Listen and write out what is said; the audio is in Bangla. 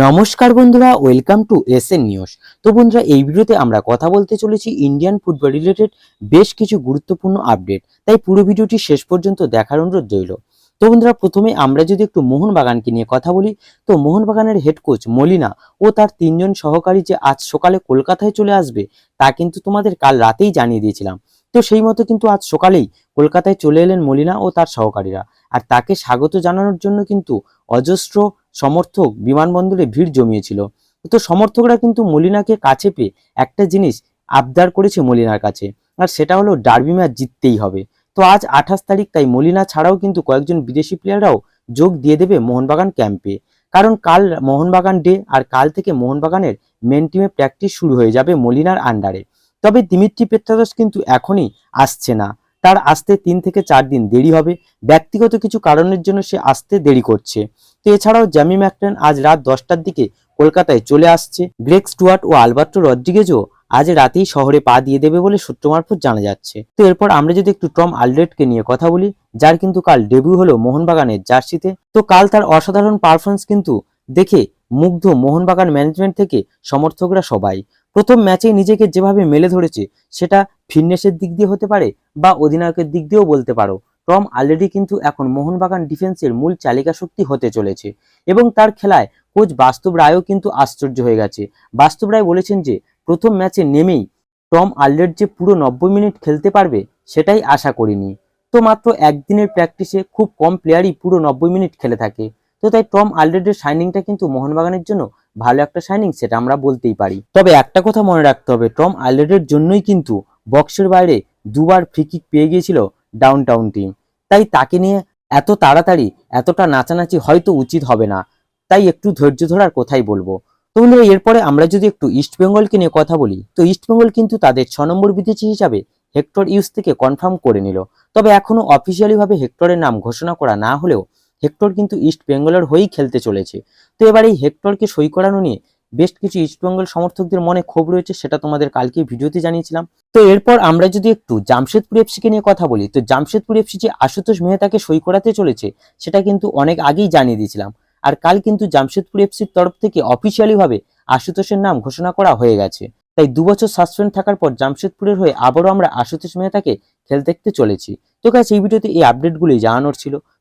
নমস্কার বন্ধুরা, welcome to S N news. তো বন্ধুরা, এই ভিডিওতে আমরা কথা বলতে চলেছি ইন্ডিয়ান ফুটবল রিলেটেড বেশ কিছু গুরুত্বপূর্ণ আপডেট। তাই পুরো ভিডিওটি শেষ পর্যন্ত দেখার অনুরোধ রইল। তো বন্ধুরা, প্রথমে আমরা যদি একটু মোহনবাগানকে নিয়ে কথা বলি, তো মোহনবাগানের হেড কোচ মলিনা ও তার তিনজন সহকারী যে আজ সকালে কলকাতায় চলে আসবে, তা কিন্তু তোমাদের কাল রাতেই জানিয়ে দিয়েছিলাম। তো সেই মতো কিন্তু আজ সকালেই কলকাতায় চলে এলেন মলিনা ও তার সহকারীরা। আর তাকে স্বাগত জানানোর জন্য কিন্তু অজস্র সমর্থক বিমানবন্দরে ভিড় জমিয়েছিল। তো সমর্থকরা কিন্তু মলিনাকে কাছে পেয়ে একটা জিনিস আবদার করেছে মলিনার কাছে, আর সেটা হলো ডার্বি ম্যাচ জিততেই হবে। তো আজ আঠাশ তারিখ, তাই মলিনা ছাড়াও কিন্তু কয়েকজন বিদেশি প্লেয়াররাও যোগ দিয়ে দেবে মোহনবাগান ক্যাম্পে। কারণ কাল মোহনবাগান ডে, আর কাল থেকে মোহনবাগানের মেন টিমে প্র্যাকটিস শুরু হয়ে যাবে মলিনার আন্ডারে তবে দিমিত্রি পেত্রাদস কিন্তু এখনই আসছে না। তার আসতে তিন থেকে চার দিন দেরি হবে। ব্যক্তিগত কিছু কারণের জন্য সে আসতে দেরি করছে। তো এছাড়াও জ্যামি ম্যাকটেন আজ রাত দশটার দিকে কলকাতায় চলে আসছে। গ্রেক স্টুয়ার্ট ও আলবার্টো রদ্রিগেজও আজ রাতেই শহরে পা দিয়ে দেবে বলে সূত্র মারফত জানা যাচ্ছে। তো এরপর আমরা যদি একটু টম আলড্রেটকে নিয়ে কথা বলি, যার কিন্তু কাল ডেবিউ হলো মোহনবাগানের জার্সিতে। তো কাল তার অসাধারণ পারফরমেন্স কিন্তু দেখে মুগ্ধ মোহনবাগান ম্যানেজমেন্ট থেকে সমর্থকরা সবাই। প্রথম ম্যাচে নিজেকে যেভাবে মেলে ধরেছে, সেটা ফিটনেসের দিক দিয়ে হতে পারে বা অধিনায়কের দিক দিয়েও বলতে পারো। টম অলরেডি কিন্তু এখন মোহনবাগান ডিফেন্সের মূল চালিকা শক্তি হতে চলেছে এবং তার খেলায় কোচ বাস্তব রায়ও কিন্তু আশ্চর্য হয়ে গেছে। বাস্তব রায় বলেছেন যে, প্রথম ম্যাচে নেমেই টম আলরেড যে পুরো নব্বই মিনিট খেলতে পারবে, সেটাই আশা করিনি। তো মাত্র একদিনের প্র্যাকটিসে খুব কম প্লেয়ারই পুরো নব্বই মিনিট খেলে থাকে। তো তাই টম আলরেডের শাইনিংটা কিন্তু মোহনবাগানের জন্য ভালো একটা শাইনিং সেটা আমরা বলতেই পারি। তবে একটা কথা মনে রাখতে হবে, টম আলরেডের জন্যই কিন্তু বক্সের বাইরে দুবার ফ্রি কিক পেয়ে গিয়েছিল ডাউন টাউন টিম তাই তাকে নিয়ে এত তাড়াতাড়ি, এতটা নাচানাচি হয়তো উচিত হবে না। তাই একটু ধৈর্য ধরার কথাই বলব। তো বন্ধুরা, এরপরে আমরা যদি একটু ইস্ট বেঙ্গলকে নিয়ে কথা বলি, তো ইস্ট বেঙ্গল কিন্তু তাদের ছ নম্বর বিদেশি হিসাবে হেক্টর ইউস থেকে কনফার্ম করে নিল। তবে এখনও অফিসিয়ালি ভাবে হেক্টরের নাম ঘোষণা করা না হলেও হেক্টর কিন্তু ইস্ট বেঙ্গলের হয়েই খেলতে চলেছে। তো এবার এই হেক্টরকে সই করানো নিয়ে বেশ কিছু ইস্ট বেঙ্গল সমর্থকদের মনে ক্ষোভ রয়েছে, সেটা তোমাদের কালকে ভিডিওতে জানিয়েছিলাম। তো এরপর আমরা যদি একটু জামশেদপুর এফসিকে নিয়ে কথা বলি, তো জামশেদপুর এফসি যে আশুতোষ মেহতাকে সই করাতে চলেছে, সেটা কিন্তু অনেক আগেই জানিয়ে দিয়েছিলাম। আর কাল কিন্তু জামশেদপুর এফসির তরফ থেকে অফিসিয়ালি ভাবে আশুতোষের নাম ঘোষণা করা হয়ে গেছে। তাই দু বছর সাসপেন্ড থাকার পর জামশেদপুরের হয়ে আবারও আমরা আশুতোষ মেহতাকে খেলতে দেখতে চলেছি। তো কাছে এই ভিডিওতে এই আপডেটগুলি জানানোর ছিল।